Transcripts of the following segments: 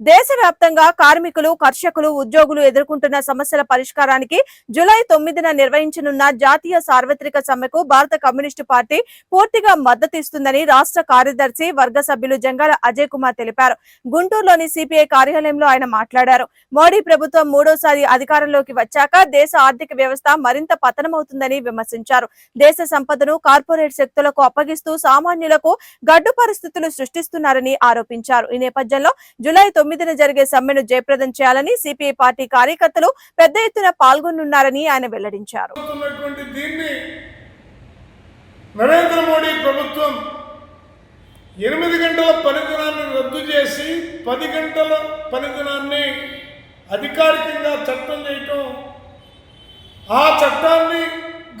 దేశవ్యాప్తంగా కార్మికులు కర్షకులు ఉద్యోగులు ఎదుర్కొంటున్న సమస్యల పరిష్కారానికి జులై తొమ్మిదిన నిర్వహించనున్న జాతీయ సార్వత్రిక సమ్మెకు భారత కమ్యూనిస్టు పార్టీ పూర్తిగా మద్దతిస్తుందని రాష్ట్ర కార్యదర్శి వర్గ సభ్యులు జంగాల అజయ్ కుమార్ తెలిపారు. గుంటూరులోని సిపిఐ కార్యాలయంలో ఆయన మాట్లాడారు. మోడీ ప్రభుత్వం మూడోసారి అధికారంలోకి వచ్చాక దేశ ఆర్థిక వ్యవస్థ మరింత పతనమవుతుందని విమర్శించారు. దేశ సంపదను కార్పొరేట్ శక్తులకు అప్పగిస్తూ సామాన్యులకు గడ్డు పరిస్థితులు సృష్టిస్తున్నారని ఆరోపించారు. ఈ నేపథ్యంలో జులై తొమ్మిది తొమ్మిదిన జరిగే సమ్మెను జయప్రదం చేయాలని సిపిఐ పార్టీ కార్యకర్తలు పెద్ద ఎత్తున పాల్గొనున్నారని ఆయన వెల్లడించారు. నరేంద్ర మోడీ ప్రభుత్వం ఎనిమిది గంటల పనిదినాన్ని రద్దు చేసి పది గంటల పనిదినాన్ని అధికారికంగా చట్టం చేయటం ఆ చట్టాన్ని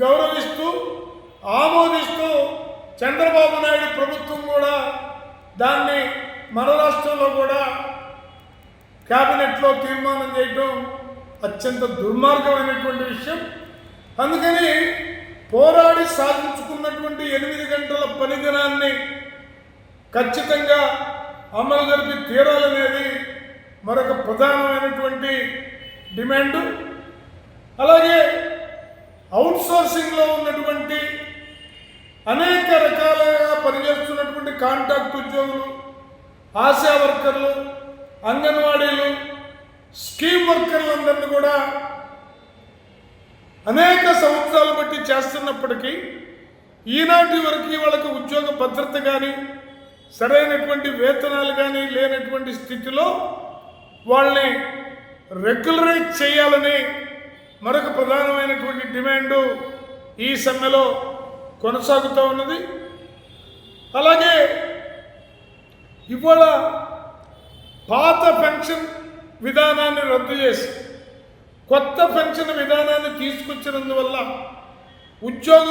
గౌరవిస్తూ ఆమోదిస్తూ చంద్రబాబు నాయుడు ప్రభుత్వం కూడా దాన్ని మన రాష్ట్రంలో కూడా క్యాబినెట్లో తీర్మానం చేయటం అత్యంత దుర్మార్గమైనటువంటి విషయం. అందుకని పోరాడి సాధించుకున్నటువంటి ఎనిమిది గంటల పనిదినాన్ని ఖచ్చితంగా అమలు జరిపి తీరాలనేది మరొక ప్రధానమైనటువంటి డిమాండు. అలాగే అవుట్సోర్సింగ్లో ఉన్నటువంటి అనేక రకాలుగా పనిచేస్తున్నటువంటి కాంట్రాక్ట్ ఉద్యోగులు ఆశా వర్కర్లు అంగన్వాడీలు స్కీమ్ వర్కర్లందరినీ కూడా అనేక సంవత్సరాలు బట్టి చేస్తున్నప్పటికీ ఈనాటి వరకు వాళ్ళకి ఉద్యోగ భద్రత కానీ సరైనటువంటి వేతనాలు కానీ లేనటువంటి స్థితిలో వాళ్ళని రెగ్యులరైజ్ చేయాలని మరొక ప్రధానమైనటువంటి డిమాండు ఈ సమ్మెలో కొనసాగుతూ ఉన్నది. అలాగే ఇవాళ పాత పెన్షన్ విధానాన్ని రద్దు చేసి కొత్త పెన్షన్ విధానాన్ని తీసుకొచ్చినందువల్ల ఉద్యోగులు